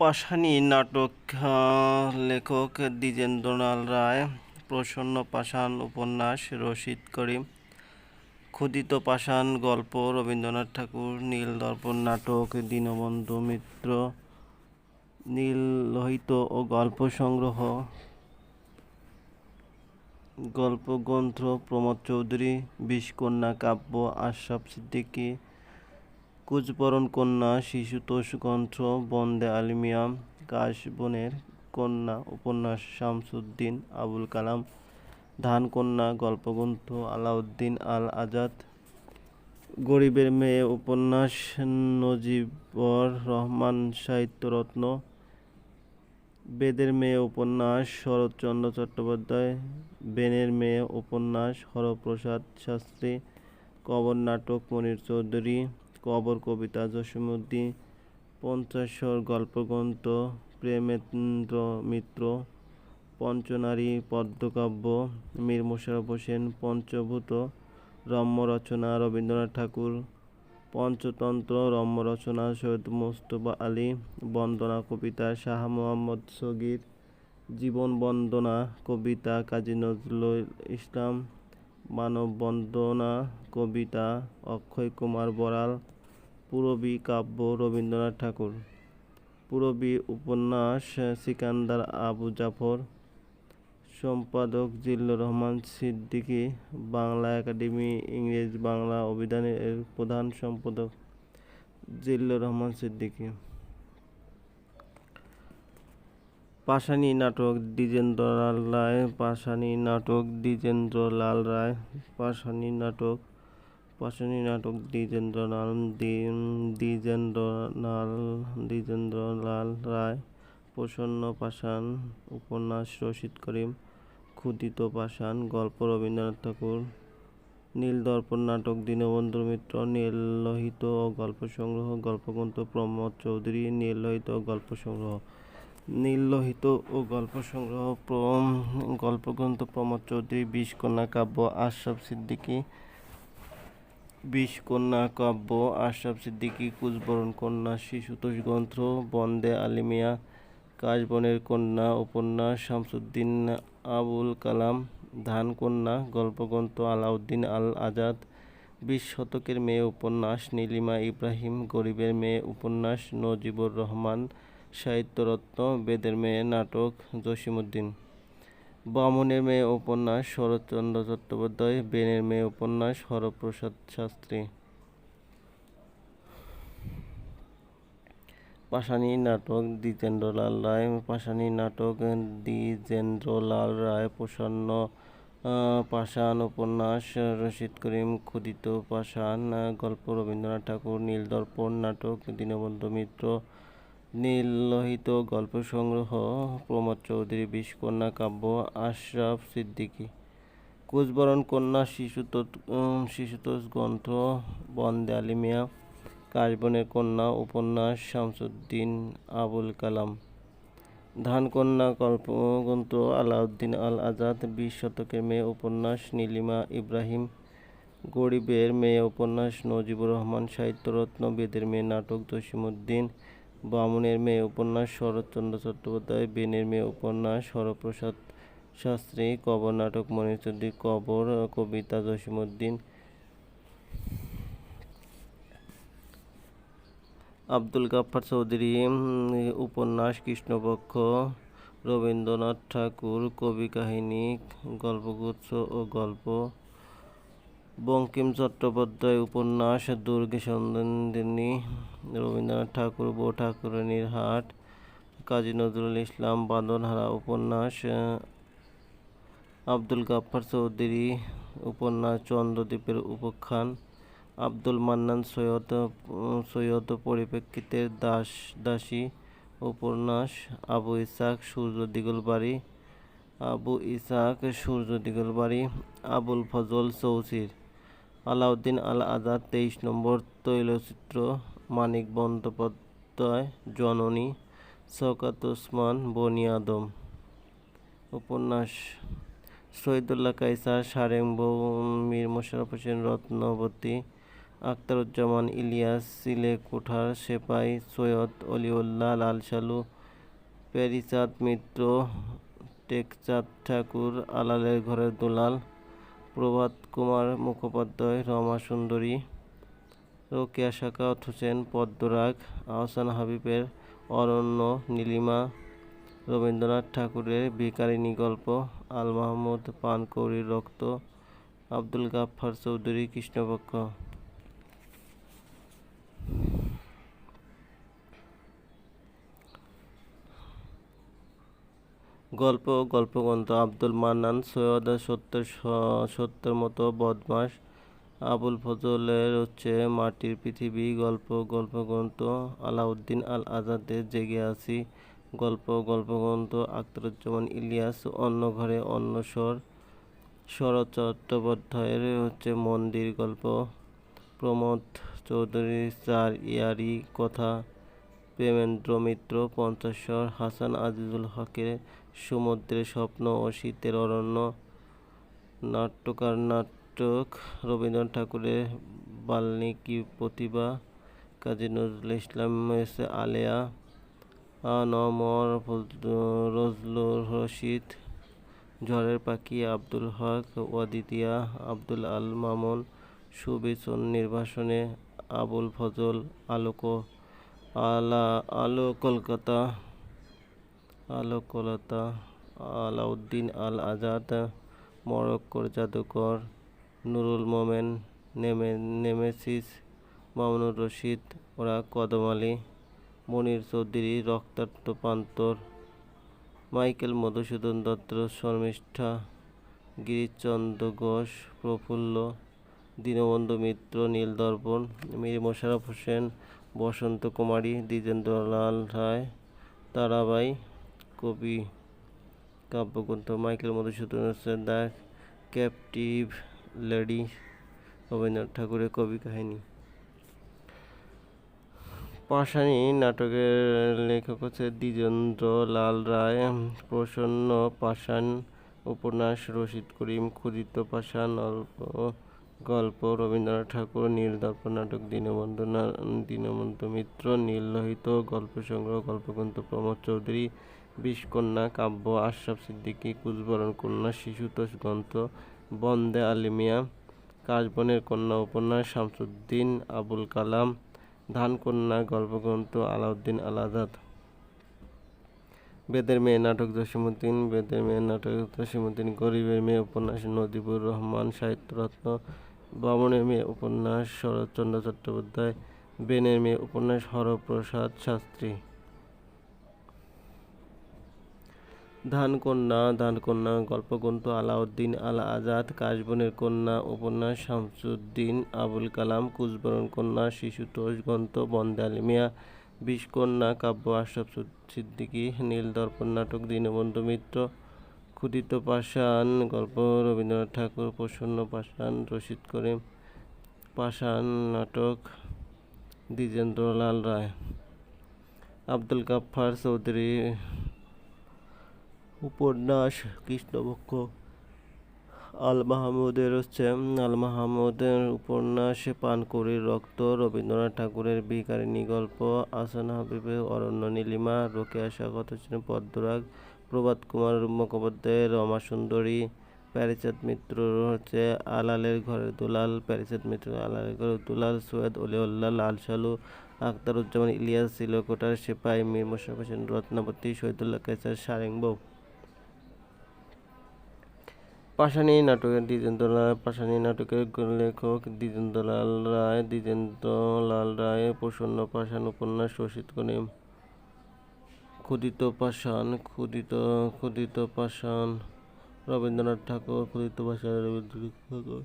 পাশানি নাটক লেখক দ্বিজেন্দ্রলাল রায়, প্রসন্ন পাষাণ উপন্যাস, রশিদ করিম ক্ষুদিত পাষাণ গল্প, রবীন্দ্রনাথ ঠাকুর, নীল দর্পণ নাটক, দীনবন্ধু মিত্র, নীল লোহিত ও গল্প সংগ্রহ, গল্পগ্রন্থ প্রমোদ চৌধুরী, বিষকন্যা কাব্য, আশরাফ সিদ্দিকী কুচবরণ কন্যা শিশুতোষ গ্রন্থ বন্দে আলিমিয়া কাশবনের কন্যা, উপন্যাস শামসুদ্দিন আবুল কালাম ধানকন্যা গল্পগ্রন্থ আলাউদ্দিন আল আজাদ গরিবের মেয়ে, উপন্যাস নজিবর রহমান, সাহিত্যরত্ন, বেদের মেয়ে, উপন্যাস শরৎচন্দ্র চট্টোপাধ্যায়, বেনের মেয়ে, উপন্যাস হরপ্রসাদ শাস্ত্রী, কবর নাটক মনির চৌধুরী কবর কবিতা জসীমউদ্দিন, পঞ্চাশর গল্পগ্রন্থ প্রেমেন্দ্র মিত্র, পঞ্চনারী পদ্মকাব্য, মীর মোশাররফ হোসেন পঞ্চভূত রম্য রচনা রবীন্দ্রনাথ ঠাকুর, পঞ্চতন্ত্র রম্য রচনা সৈয়দ মোস্তফা আলী, বন্দনা কবিতা শাহ মোহাম্মদ সগির, জীবন বন্দনা কবিতা কাজী নজরুল ইসলাম, মানব বন্দনা কবিতা অক্ষয় কুমার বড়াল পূরবী কাব্য রবীন্দ্রনাথ ঠাকুর। পূরবী উপন্যাস, সিকান্দার আবু জাফর। সম্পাদক জিল্লুর রহমান সিদ্দিকী, বাংলা একাডেমি, ইংরেজ বাংলা অভিধানের প্রধান সম্পাদক জিল্লুর রহমান সিদ্দিকী। পাশানি নাটক দ্বিজেন্দ্রলাল রায়, পাশানি নাটক দ্বিজেন্দ্রলাল রায়, পাশানি নাটক পাশানি নাটক দ্বিজেন্দ্রলাল দ্বি- দ্বিজেন্দ্রলাল দ্বিজেন্দ্রলাল রায় প্রসন্ন পাষাণ উপন্যাস রশিদ করিম ক্ষুদিত পাষাণ গল্প রবীন্দ্রনাথ ঠাকুর নীল দর্পণ নাটক, দীনবন্ধু মিত্র নীল লোহিত ও গল্প সংগ্রহ, গল্পগ্রন্থ প্রমোদ চৌধুরী নীল লোহিত গল্প সংগ্রহ নীল লোহিত ও গল্প সংগ্রহ প্র- গল্পগ্রন্থ প্রমোদ চৌধুরী, বিষকন্যা কাব্য, আশরাফ সিদ্দিকী বিষকন্যা কাব্য, আশরাফ সিদ্দিকী কুচবরণ কন্যা শিশুতোষ গ্রন্থ বন্দে আলিমিয়া, কাশবনের কন্যা, উপন্যাস, শামসুদ্দিন, আবুল কালাম ধানকন্যা গল্পগ্রন্থ, আলাউদ্দিন আল আজাদ, বিশ শতকের মেয়ে উপন্যাস, নীলিমা ইব্রাহিম, গরিবের মেয়ে উপন্যাস, নজিবুর রহমান, সাহিত্যরত্ন, বেদের মেয়ে, নাটক, জসীমউদ্দিন। বামনের মেয়ে উপন্যাস শরৎচন্দ্র চট্টোপাধ্যায়, বেনের মেয়ে উপন্যাস হরপ্রসাদ শাস্ত্রী। পাশানি নাটক দ্বিজেন্দ্রলাল রায়, পাশানি নাটক দ্বিজেন্দ্রলাল রায়, প্রসন্ন পাষাণ উপন্যাস রশিদ করিম ক্ষুদিত পাষাণ, গল্প রবীন্দ্রনাথ ঠাকুর, নীলদর্পণ নাটক, দীনবন্ধু মিত্র নীল গল্প সংগ্রহ প্রমোদ চৌধুরী, বিষকন্যা কাব্য, আশরাফ সিদ্দিকী কুচবরণ কন্যা শিশুতোষ শিশুতোষ গ্রন্থ, বন্দে আলিমিয়া কাশবনের কন্যা, উপন্যাস, শামসুদ্দিন আবুল কালাম, ধানকন্যা কল্পগ্রন্থ, আলাউদ্দিন আল আজাদ, বিশ শতকের মেয়ে উপন্যাস, নীলিমা ইব্রাহিম, গরিবের মেয়ে উপন্যাস, নজিবুর রহমান সাহিত্যরত্ন বেদের মেয়ে, নাটক জসীমউদ্দিন বামুনের মেয়ে উপন্যাস শরৎচন্দ্র চট্টোপাধ্যায়, বেনের মেয়ে উপন্যাস হরপ্রসাদ শাস্ত্রী, কবর নাটক মনির কবর কবিতা জসীমউদ্দিন। আব্দুল গাফফার চৌধুরী উপন্যাস কৃষ্ণপক্ষ, রবীন্দ্রনাথ ঠাকুর, কবি কাহিনী, গল্পগুচ্ছ ও গল্প। বঙ্কিম চট্টোপাধ্যায় উপন্যাস দুর্গে সন্ধানী রবীন্দ্রনাথ ঠাকুর, বউ ঠাকুরানীর হাট, কাজী নজরুল ইসলাম, বাঁধনহারা উপন্যাস, আব্দুল গাফফার চৌধুরী উপন্যাস, চন্দ্রদ্বীপের উপাখ্যান, আব্দুল মান্নান সৈয়দ সৈয়দ পরিপ্রেক্ষিতের দাস, দাসী উপন্যাস, আবু ইসাক, সূর্য দিগলবাড়ি আবু ইসাক, সূর্য দিগলবাড়ি আবুল ফজল চৌচির। আলাউদ্দিন আল আজাদ তেইশ নম্বর তৈলচিত্র, মানিক বন্দ্যোপাধ্যায়, জননী শওকাত ওসমান, বনি আদম। উপন্যাস, শহীদুল্লাহ কায়সার সারেং বউ, মীর মোশাররফ হোসেন, রত্নবতী, আখতারুজ্জামান, ইলিয়াস সিলে কোঠার, সেপাই, সৈয়দ অলিউল্লাহ লাল সালু প্যারিচাঁদ মিত্র, টেকচাঁদ ঠাকুর, আলালের ঘরের দুলাল প্রভাত কুমার মুখোপাধ্যায় রমা সুন্দরী রোকেয়া শাকাওয়াত হোসেন পদ্মরাগ, আহসান হাবিবের অরণ্য, নীলিমা, রবীন্দ্রনাথ ঠাকুরের ভিকারিনী গল্প, আল মাহমুদ পানকৌরির রক্ত, আব্দুল গাফফার চৌধুরী কৃষ্ণপক্ষ। গল্প, গল্পগ্রন্থ আব্দুল মান্নান, সৈয়দ সত্তর সত্তর মতো বদমাস আবুল ফজলের হচ্ছে মাটির পৃথিবী, গল্প, গল্পগ্রন্থ। আলাউদ্দিন আল আজাদের জেগে আছি। গল্প, গল্পগ্রন্থ, আখতারুজ্জামান ইলিয়াস, অন্য ঘরে অন্য স্বর। শরৎ চট্টোপাধ্যায়ের হচ্ছে মন্দির গল্প। প্রমোদ চৌধুরীর চার ইয়ারি কথা। প্রেমেন্দ্র মিত্র, পঞ্চাশর হাসান আজিজুল হকের সমুদ্রের স্বপ্ন ও শীতের অরণ্য। নাট্যকার নাটক রবীন্দ্রনাথ ঠাকুরের বাল্মীকি প্রতিভা, কাজী নজরুল ইসলাম আলেয়া নমর রজলুর রশিদ, ঝড়ের পাখি আব্দুল হক, ওয়াদিতিয়া আব্দুল আল মামুন সুবিচন নির্বাসনে আবুল ফজল আলোক আলা, আলো কলকাতা আলো কলকাতা আলাউদ্দিন আল আজাদ, মরক্কোর জাদুকর, নুরুল মোমেন, নেমে, নেমেসিস, মামুনুর রশিদ, ওরা কদম আলী, মনির চৌধুরী, রক্তাক্ত প্রান্তর মাইকেল মধুসূদন দত্ত, শর্মিষ্ঠা, গিরিশচন্দ্র ঘোষ, প্রফুল্ল, দীনবন্ধু মিত্র নীলদর্পণ মীর মোশাররফ হোসেন বসন্ত কুমারী, দ্বিজেন্দ্রলাল রায়, তারাবাই, কবি, কাব্যগ্রন্থ Michael Madhusudan Hossain the captive lady Rabindranath ঠাকুরের কবি কাহিনী। পাশানি নাটকের লেখক হচ্ছে দ্বিজেন্দ্র লাল রায়। প্রসন্ন পাষাণ উপন্যাস রশিদ করিম, ক্ষুদিত পাষাণ, অল্প গল্প, রবীন্দ্রনাথ ঠাকুর নীলদর্পণ নাটক, দীনবন্ধু দীনবন্ধু মিত্র নীললোহিত গল্প সংগ্রহ, গল্পগ্রন্থ প্রমোদ চৌধুরী, বিষকন্যা, কাব্য, আশরাফ সিদ্দিকী কুচবরণ কন্যা, শিশুতোষ গ্রন্থ বন্দে আলিমিয়া, কাশবনের কন্যা উপন্যাস, শামসুদ্দিন, আবুল কালাম, ধানকন্যা, গল্পগ্রন্থ, আলাউদ্দিন আল আজাদ বেদের মেয়ে নাটক জসীমুদ্দিন বেদের মেয়ে নাটক জসীমুদ্দিন গরিবের মেয়ে উপন্যাস নদীপুর রহমান, সাহিত্যরত্ন বামনের মেয়ে উপন্যাস শরৎচন্দ্র চট্টোপাধ্যায় বেনের মেয়ে উপন্যাস হরপ্রসাদ শাস্ত্রী। ধানকন্যা ধানকন্যা, গল্পগ্রন্থ আলাউদ্দিন আল আজাদ কাশবনের কন্যা উপন্যাস শামসুদ্দিন, আবুল কালাম কুচবরণ কন্যা শিশুতোষ গ্রন্থ বন্দে আলিমিয়া, বিষকন্যা কাব্য আশরাফ সিদ্দিকী, নীলদর্পণ নাটক দীনবন্ধু মিত্র ক্ষুদিত পাষাণ, গল্প রবীন্দ্রনাথ ঠাকুর, প্রসন্ন পাষাণ রশিদ করিম পাষাণ, নাটক দ্বিজেন্দ্রলাল রায়, আব্দুল গাফফার চৌধুরী, উপন্যাস কৃষ্ণপক্ষ আল মাহমুদের হচ্ছে আল মাহমুদের উপন্যাস পানকড়ির রক্ত, রবীন্দ্রনাথ ঠাকুরের ভিকারিনী গল্প, আসান হাবিবের অরণ্য নীলিমা, রোকেয়া স্বাগত হোসেন পদ্মরাগ প্রভাত কুমার মুখোপাধ্যায়ের রমা সুন্দরী, প্যারিচাঁদ মিত্র হচ্ছে আলালের ঘরের দুলাল, প্যারিচাঁদ মিত্র আলালের ঘরের দুলাল, সৈয়দ অলিউল্লাহ, লাল সালু আখতারুজ্জামান, ইলিয়াস, সিলকোটার সিপাই, মীর মোশারফ হোসেন, রত্নাবতী, শহীদুল্লাহ কেসার সারেংবৌ পাশানি নাটকের দ্বিজেন্দ্রলাল পাশানি নাটকের লেখক দ্বিজেন্দ্রলাল রায় দ্বিজেন্দ্রলাল রায়, প্রসন্ন পাষাণ উপন্যাস রচিত করিম। ক্ষুদিত পাষাণ, ক্ষুদিত ক্ষুদিত পাষাণ। রবীন্দ্রনাথ ঠাকুর, ক্ষুদিত পাষাণ, রবীন্দ্রনাথ ঠাকুর।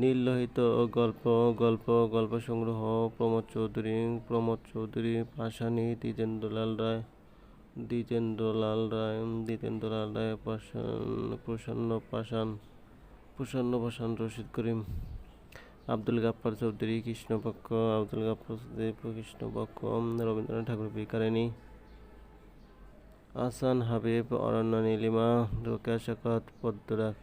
নীললোহিত গল্প গল্প গল্প সংগ্রহ, প্রমোদ চৌধুরী প্রমোদ চৌধুরী পাশানি দ্বিজেন্দ্রলাল রায় দ্বিজেন্দ্রলাল রায় দ্বিজেন্দ্রলাল রায়, পাষাণ, প্রসন্ন পাষাণ প্রসন্ন পাষাণ রশিদ করিম। আব্দুল গাফার চৌধুরী, কৃষ্ণপক্ষ, আব্দুল গাফফার চৌধুরী কৃষ্ণপক্ষ, রবীন্দ্রনাথ ঠাকুর বিকারিণী আসান হাবিব, অরণ্য নীলিমা রোকেয়া শাকাত পদ্মরাগ